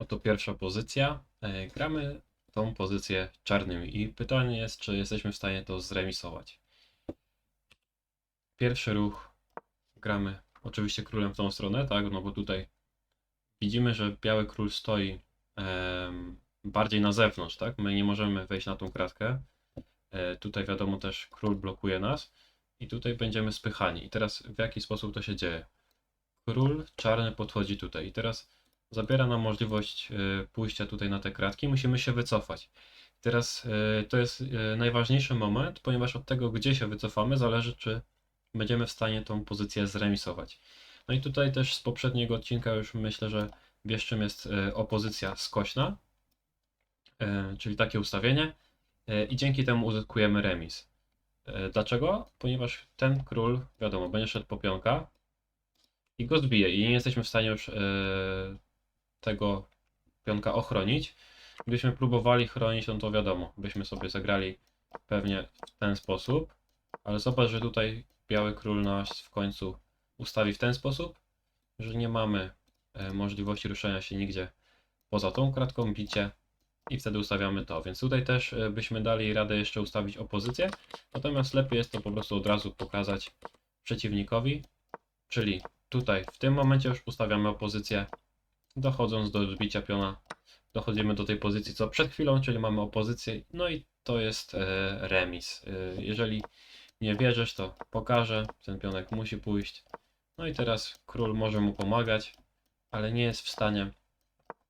Oto pierwsza pozycja. E, Gramy tą pozycję czarnymi i pytanie jest, czy jesteśmy w stanie to zremisować. Pierwszy ruch gramy oczywiście królem w tą stronę, tak? No bo tutaj widzimy, że biały król stoi em, bardziej na zewnątrz, tak? My nie możemy wejść na tą kratkę. E, tutaj wiadomo też król blokuje nas i tutaj będziemy spychani. I teraz w jaki sposób to się dzieje? Król czarny podchodzi tutaj i teraz zabiera nam możliwość e, pójścia tutaj na te kratki, musimy się wycofać. Teraz e, to jest e, najważniejszy moment, ponieważ od tego, gdzie się wycofamy, zależy, czy będziemy w stanie tą pozycję zremisować. No i tutaj też z poprzedniego odcinka już myślę, że wiesz, czym jest opozycja skośna, czyli takie ustawienie, i dzięki temu uzyskujemy remis. Dlaczego? Ponieważ ten król, wiadomo, będzie szedł po pionka i go zbije i nie jesteśmy w stanie już tego pionka ochronić. Gdybyśmy próbowali chronić, no to wiadomo, byśmy sobie zagrali pewnie w ten sposób, ale zobacz, że tutaj biały król nas w końcu ustawi w ten sposób, że nie mamy e, możliwości ruszenia się nigdzie poza tą kratką, bicie i wtedy ustawiamy to. Więc tutaj też e, byśmy dali radę jeszcze ustawić opozycję, natomiast lepiej jest to po prostu od razu pokazać przeciwnikowi, czyli tutaj w tym momencie już ustawiamy opozycję, dochodząc do zbicia piona, dochodzimy do tej pozycji co przed chwilą, czyli mamy opozycję, no i to jest e, remis. E, jeżeli nie wierzysz, to pokażę, ten pionek musi pójść. No i teraz król może mu pomagać, ale nie jest w stanie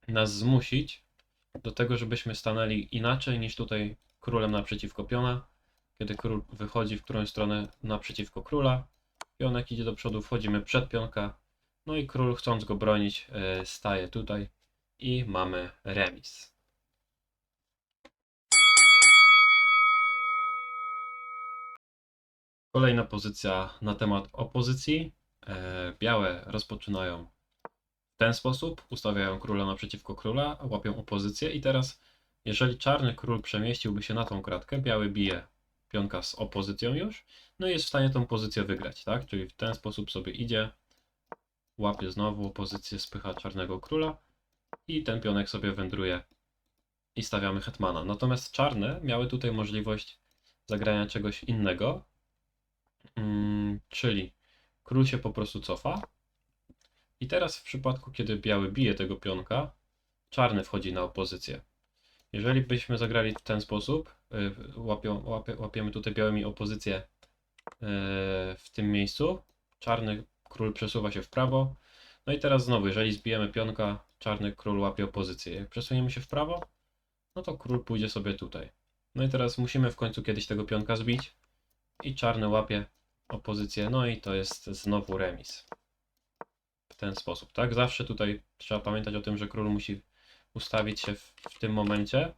nas zmusić do tego, żebyśmy stanęli inaczej niż tutaj królem naprzeciwko piona. Kiedy król wychodzi w którąś stronę naprzeciwko króla, pionek idzie do przodu, wchodzimy przed pionka, no i król chcąc go bronić e, staje tutaj i mamy remis. Kolejna pozycja na temat opozycji. E, Białe rozpoczynają w ten sposób, ustawiają króla naprzeciwko króla, łapią opozycję i teraz jeżeli czarny król przemieściłby się na tą kratkę, biały bije pionka z opozycją już, no i jest w stanie tą pozycję wygrać, tak? Czyli w ten sposób sobie idzie, łapie znowu pozycję, spycha czarnego króla i ten pionek sobie wędruje i stawiamy hetmana. Natomiast czarne miały tutaj możliwość zagrania czegoś innego, Mm, czyli król się po prostu cofa. I teraz w przypadku, kiedy biały bije tego pionka, czarny wchodzi na opozycję. Jeżeli byśmy zagrali w ten sposób, y, łapią, łapie, łapiemy tutaj białymi opozycję y, w tym miejscu, czarny król przesuwa się w prawo. No i teraz znowu, jeżeli zbijemy pionka, czarny król łapie opozycję. Jak przesuniemy się w prawo, no to król pójdzie sobie tutaj. No i teraz musimy w końcu kiedyś tego pionka zbić i czarny łapie opozycję, no i to jest znowu remis. W ten sposób, tak? Zawsze tutaj trzeba pamiętać o tym, że król musi ustawić się w, w tym momencie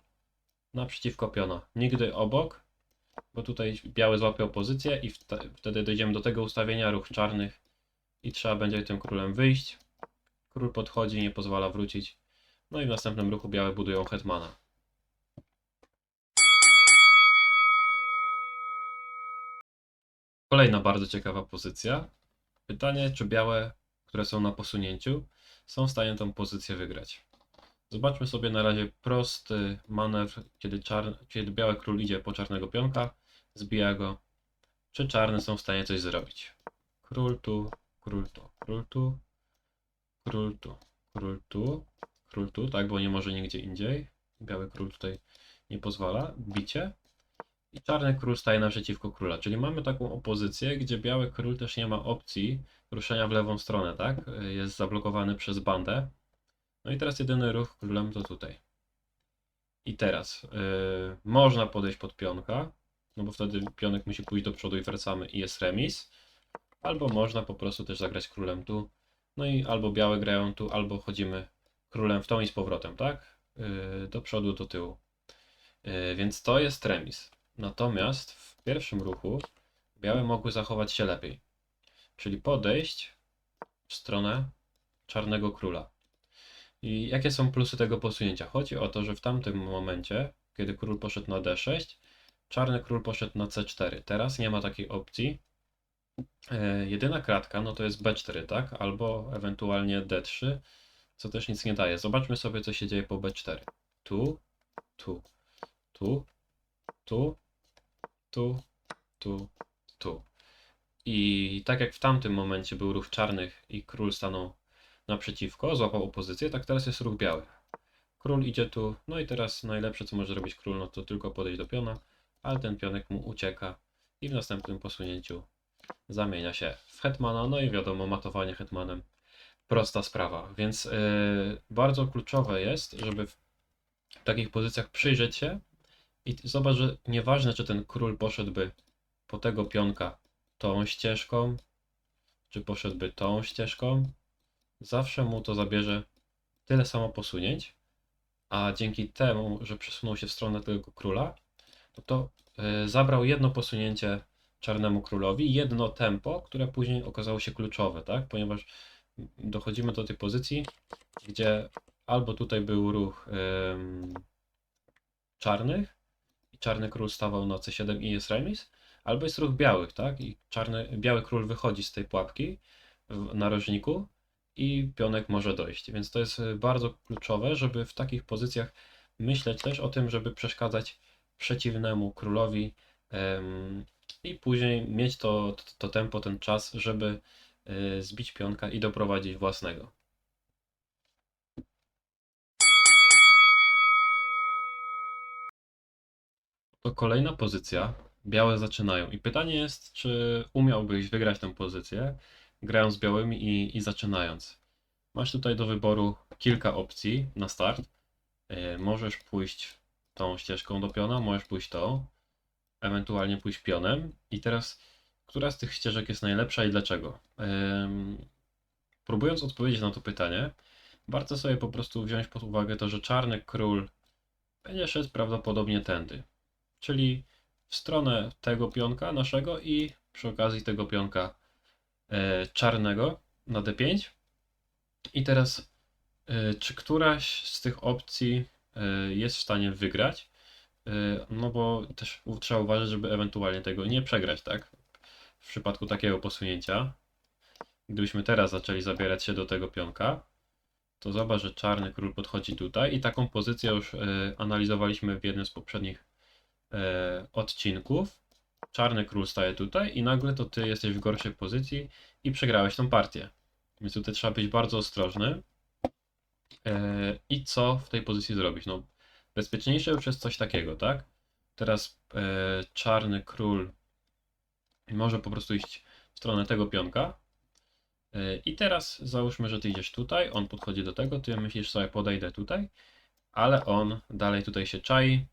naprzeciwko piona. Nigdy obok, bo tutaj biały złapie opozycję i wte, wtedy dojdziemy do tego ustawienia ruch czarnych i trzeba będzie tym królem wyjść. Król podchodzi, nie pozwala wrócić. No i w następnym ruchu białe budują hetmana. Kolejna bardzo ciekawa pozycja. Pytanie, czy białe, które są na posunięciu, są w stanie tą pozycję wygrać. Zobaczmy sobie na razie prosty manewr, kiedy, czarny, kiedy biały król idzie po czarnego pionka, zbija go. Czy czarne są w stanie coś zrobić? Król tu, król tu, król tu, król tu, król tu, król tu, tak, bo nie może nigdzie indziej. Biały król tutaj nie pozwala. Bicie. I czarny król staje naprzeciwko króla, czyli mamy taką opozycję, gdzie biały król też nie ma opcji ruszenia w lewą stronę, tak? Jest zablokowany przez bandę. No i teraz jedyny ruch królem to tutaj. I teraz yy, można podejść pod pionka, no bo wtedy pionek musi pójść do przodu i wracamy i jest remis. Albo można po prostu też zagrać królem tu. No i albo białe grają tu, albo chodzimy królem w tą i z powrotem, tak? Yy, do przodu, do tyłu. Yy, więc to jest remis. Natomiast w pierwszym ruchu białe mogły zachować się lepiej. Czyli podejść w stronę czarnego króla. I jakie są plusy tego posunięcia? Chodzi o to, że w tamtym momencie, kiedy król poszedł na d6, czarny król poszedł na c4. Teraz nie ma takiej opcji. E, jedyna kratka no to jest b4, tak? Albo ewentualnie d3 co też nic nie daje. Zobaczmy sobie, co się dzieje po B4. Tu, tu, tu, tu, tu, tu, tu. I tak jak w tamtym momencie był ruch czarnych i król stanął naprzeciwko, złapał opozycję, tak teraz jest ruch biały. Król idzie tu, no i teraz najlepsze co może zrobić król, no to tylko podejść do piona, ale ten pionek mu ucieka i w następnym posunięciu zamienia się w hetmana, no i wiadomo, matowanie hetmanem prosta sprawa, więc yy, bardzo kluczowe jest, żeby w takich pozycjach przyjrzeć się i zobacz, że nieważne czy ten król poszedłby po tego pionka tą ścieżką, czy poszedłby tą ścieżką, zawsze mu to zabierze tyle samo posunięć, a dzięki temu, że przesunął się w stronę tego króla, no to y, zabrał jedno posunięcie czarnemu królowi, jedno tempo, które później okazało się kluczowe, tak? Ponieważ dochodzimy do tej pozycji, gdzie albo tutaj był ruch ym, czarnych i czarny król stawał na C7 i jest remis, albo jest ruch białych, tak? I czarny, biały król wychodzi z tej pułapki w narożniku i pionek może dojść. Więc to jest y, bardzo kluczowe, żeby w takich pozycjach myśleć też o tym, żeby przeszkadzać przeciwnemu królowi em, i później mieć to, to, to tempo, ten czas, żeby y, zbić pionka i doprowadzić własnego. To kolejna pozycja. Białe zaczynają. I pytanie jest, czy umiałbyś wygrać tę pozycję, grając białymi i, i zaczynając. Masz tutaj do wyboru kilka opcji na start. Yy, możesz pójść tą ścieżką do piona, możesz pójść tą, ewentualnie pójść pionem. I teraz, która z tych ścieżek jest najlepsza i dlaczego? Próbując odpowiedzieć na to pytanie, warto sobie po prostu wziąć pod uwagę to, że czarny król będzie szedł prawdopodobnie tędy. Czyli w stronę tego pionka naszego i przy okazji tego pionka e, czarnego na d5. I teraz, e, czy któraś z tych opcji e, jest w stanie wygrać? E, no bo też trzeba uważać, żeby ewentualnie tego nie przegrać, tak? W przypadku takiego posunięcia. Gdybyśmy teraz zaczęli zabierać się do tego pionka, to zobacz, że czarny król podchodzi tutaj i taką pozycję już e, analizowaliśmy w jednym z poprzednich e, odcinków. Czarny król staje tutaj i nagle to ty jesteś w gorszej pozycji i przegrałeś tą partię. Więc tutaj trzeba być bardzo ostrożny. I co w tej pozycji zrobić? No, bezpieczniejsze już jest coś takiego, tak? Teraz e, czarny król może po prostu iść w stronę tego pionka. E, I teraz załóżmy, że ty idziesz tutaj, on podchodzi do tego, ty myślisz sobie podejdę tutaj, ale on dalej tutaj się czai,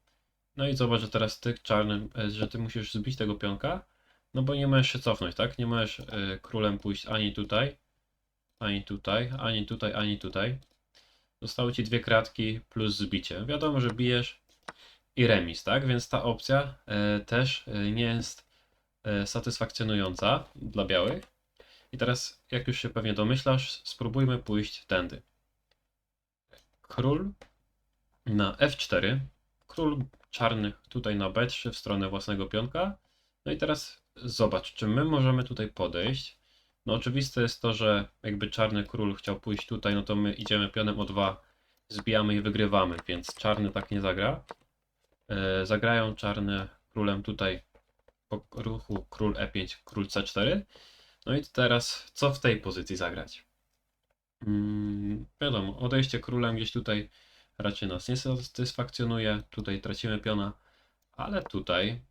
no i zobacz, że teraz ty czarnym, e, że ty musisz zbić tego pionka, no bo nie możesz się cofnąć, tak? Nie możesz e, królem pójść ani tutaj, ani tutaj, ani tutaj, ani tutaj. Zostały ci dwie kratki plus zbicie. Wiadomo, że bijesz i remis, tak? Więc ta opcja e, też e, nie jest e, satysfakcjonująca dla białych. I teraz, jak już się pewnie domyślasz, spróbujmy pójść tędy. Król na F4, król czarny tutaj na B3 w stronę własnego pionka. No i teraz zobacz, czy my możemy tutaj podejść. No oczywiste jest to, że jakby czarny król chciał pójść tutaj, no to my idziemy pionem o 2, zbijamy i wygrywamy, więc czarny tak nie zagra. E, zagrają czarne królem tutaj po ruchu król E5, król C4. No i teraz co w tej pozycji zagrać? Mm, wiadomo, odejście królem gdzieś tutaj raczej nas nie satysfakcjonuje. Tutaj tracimy piona, ale tutaj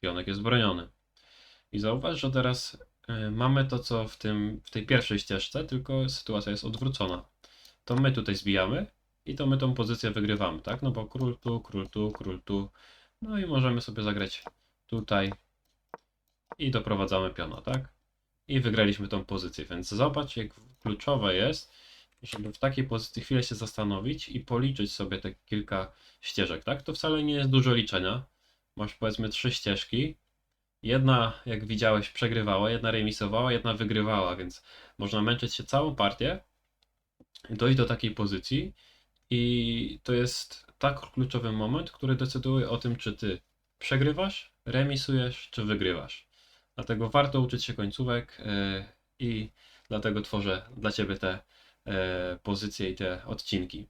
pionek jest broniony. I zauważ, że teraz mamy to, co w, tym, w tej pierwszej ścieżce, tylko sytuacja jest odwrócona. To my tutaj zbijamy i to my tą pozycję wygrywamy, tak? No bo król tu, król tu, król tu. No i możemy sobie zagrać tutaj i doprowadzamy piona, tak? I wygraliśmy tą pozycję, więc zobacz, jak kluczowe jest, żeby w takiej pozycji chwilę się zastanowić i policzyć sobie te kilka ścieżek, tak? To wcale nie jest dużo liczenia. Masz powiedzmy trzy ścieżki. Jedna, jak widziałeś, przegrywała, jedna remisowała, jedna wygrywała, więc można męczyć się całą partię, dojść do takiej pozycji i to jest tak kluczowy moment, który decyduje o tym, czy ty przegrywasz, remisujesz, czy wygrywasz. Dlatego warto uczyć się końcówek yy, i dlatego tworzę dla ciebie te e, pozycje i te odcinki.